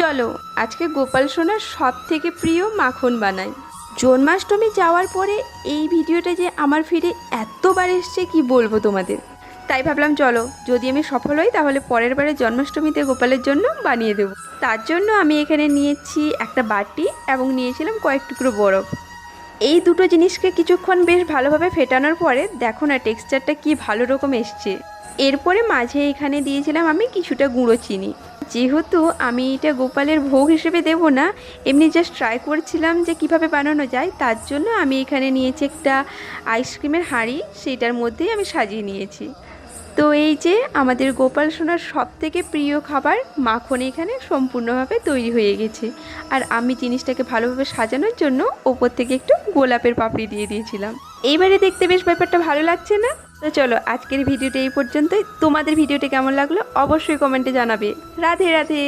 চলো, আজকে গোপাল সোনার সব থেকে প্রিয় মাখন বানাই। জন্মাষ্টমী যাওয়ার পরে এই ভিডিওটা যে আমার ফিরে এতবার এসছে, কি বলব তোমাদের? তাই ভাবলাম, চলো, যদি আমি সফল হই, তাহলে পরের বারে জন্মাষ্টমীতে গোপালের জন্য বানিয়ে দেবো। তার জন্য আমি এখানে নিয়েছি একটা বাটি এবং নিয়েছিলাম কয়েক টুকরো বরফ। এই দুটো জিনিসকে কিছুক্ষণ বেশ ভালোভাবে ফেটানোর পরে, দেখো না টেক্সচারটা কি ভালো রকম এসছে। এরপরে মাঝে এখানে দিয়েছিলাম আমি কিছুটা গুঁড়ো চিনি। যেহেতু আমি এটা গোপালের ভোগ হিসেবে দেব না, এমনি জাস্ট ট্রাই করছিলাম যে কীভাবে বানানো যায়, তার জন্য আমি এখানে নিয়েছি একটা আইসক্রিমের হাঁড়ি সেটার মধ্যেই আমি সাজিয়ে নিয়েছি। তো এই যে আমাদের গোপাল সোনার সব থেকে প্রিয় খাবার, মাখন এখানে সম্পূর্ণভাবে তৈরি হয়ে গেছে। আর আমি জিনিসটাকে ভালোভাবে সাজানোর জন্য ওপর থেকে একটু গোলাপের পাপড়ি দিয়ে দিয়েছিলাম। এইবারে দেখতে বেশ ব্যাপারটা ভালো লাগছে না? তো চলো, আজকের ভিডিওটা এই পর্যন্তই। তোমাদের ভিডিওটা কেমন লাগল অবশ্যই কমেন্টে জানাবে। রাধে রাধে!